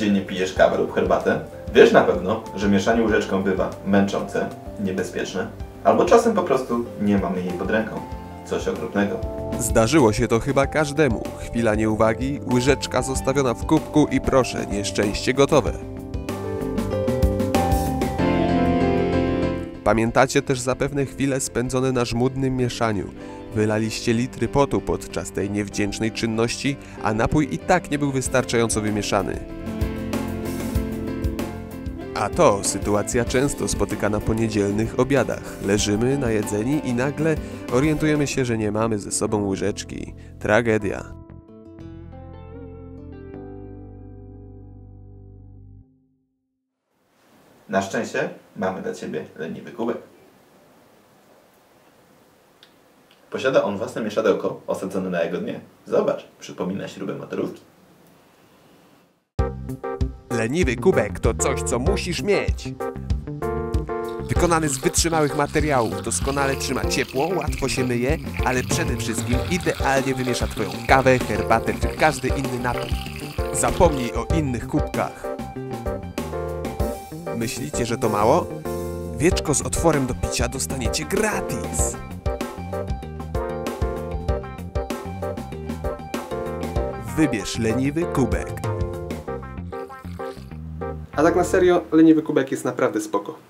codziennie pijesz kawę lub herbatę, wiesz na pewno, że mieszanie łyżeczką bywa męczące, niebezpieczne, albo czasem po prostu nie mamy jej pod ręką. Coś okropnego. Zdarzyło się to chyba każdemu. Chwila nieuwagi, łyżeczka zostawiona w kubku i proszę, nieszczęście gotowe. Pamiętacie też zapewne chwile spędzone na żmudnym mieszaniu. Wylaliście litry potu podczas tej niewdzięcznej czynności, a napój i tak nie był wystarczająco wymieszany. A to sytuacja często spotykana po niedzielnych obiadach. Leżymy najedzeni i nagle orientujemy się, że nie mamy ze sobą łyżeczki. Tragedia. Na szczęście mamy dla Ciebie leniwy kubek. Posiada on własne mieszadełko osadzone na jego dnie. Zobacz, przypomina śrubę motorówki. Leniwy kubek to coś, co musisz mieć. Wykonany z wytrzymałych materiałów, doskonale trzyma ciepło, łatwo się myje, ale przede wszystkim idealnie wymiesza Twoją kawę, herbatę czy każdy inny napój. Zapomnij o innych kubkach. Myślicie, że to mało? Wieczko z otworem do picia dostaniecie gratis. Wybierz leniwy kubek. A tak na serio, leniwy kubek jest naprawdę spoko.